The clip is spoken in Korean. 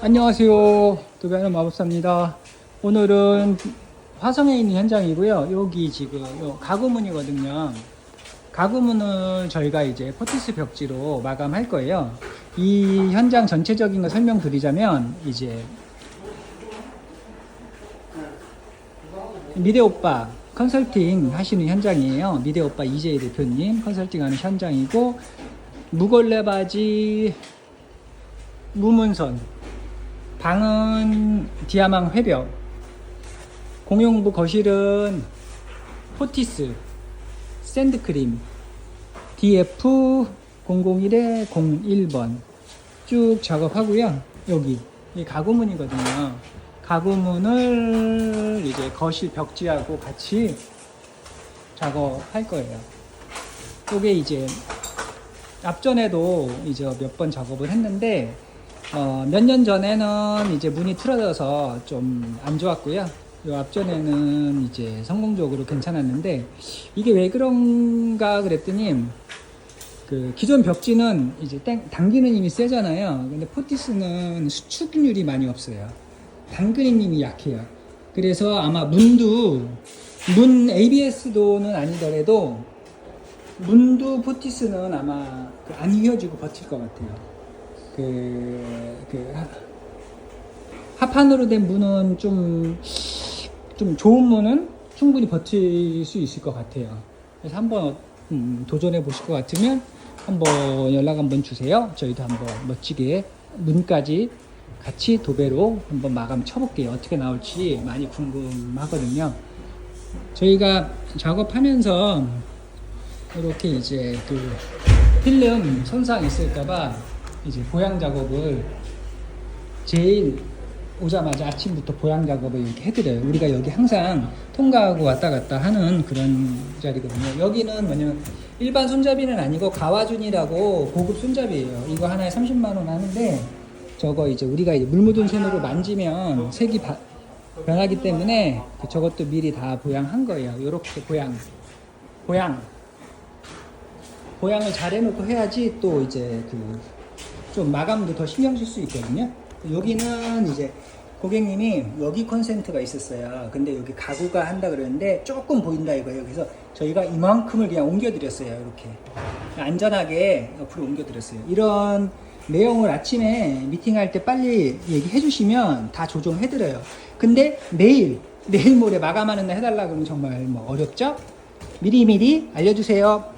안녕하세요. 도배하는 마법사입니다. 오늘은 화성에 있는 현장이고요. 여기 지금 요 가구문이거든요. 가구문을 저희가 이제 포티스 벽지로 마감할 거예요. 이 현장 전체적인 거 설명드리자면 이제 미래 오빠 컨설팅 하시는 현장이에요. 미래 오빠 이재희 대표님 컨설팅 하는 현장이고 무걸레 바지 무문선 방은 디아망 회벽. 공용부 거실은 포티스 샌드크림 DF001에 01번 쭉 작업하고요. 여기 이 가구문이거든요. 가구문을 이제 거실 벽지하고 같이 작업할 거예요. 요게 이제 앞전에도 이제 몇 번 작업을 했는데 어, 몇 년 전에는 이제 문이 틀어져서 좀 안 좋았고요. 요 앞전에는 이제 성공적으로 괜찮았는데 이게 왜 그런가 그랬더니 그 기존 벽지는 이제 땡, 당기는 힘이 세잖아요. 근데 포티스는 수축률이 많이 없어요. 당기는 힘이 약해요. 그래서 아마 문도 문 ABS도는 아니더라도 문도 포티스는 아마 그안 휘어지고 버틸 것 같아요. 그, 그, 하- 합판으로 된 문은 좀, 좀 좋은 문은 충분히 버틸 수 있을 것 같아요. 그래서 한번 음, 도전해 보실 것 같으면 한번 연락 한번 주세요. 저희도 한번 멋지게 문까지 같이 도배로 한번 마감 쳐볼게요. 어떻게 나올지 많이 궁금하거든요. 저희가 작업하면서 이렇게 이제 그 필름 손상 있을까봐 이제 보양 작업을 제일 오자마자 아침부터 보양 작업을 이렇게 해드려요. 우리가 여기 항상 통과하고 왔다 갔다 하는 그런 자리거든요. 여기는 뭐냐면 일반 손잡이는 아니고 가와준이라고 고급 손잡이에요. 이거 하나에 30만 원 하는데 저거 이제 우리가 이제 물 묻은 손으로 만지면 색이 바- 변하기 때문에 그 저것도 미리 다 보양한 거예요. 이렇게 보양, 보양. 보양을 잘 해놓고 해야지 또 이제 그 좀 마감도 더 신경 쓸 수 있거든요. 여기는 이제 고객님이 여기 콘센트가 있었어요. 근데 여기 가구가 한다 그러는데 조금 보인다 이거예요. 그래서 저희가 이만큼을 그냥 옮겨드렸어요. 이렇게 안전하게 옆으로 옮겨드렸어요. 이런 내용을 아침에 미팅할 때 빨리 얘기해 주시면 다 조정해드려요. 근데 내일 내일 모레 마감하는 날 해달라 그러면 정말 뭐 어렵죠? 미리미리 알려주세요.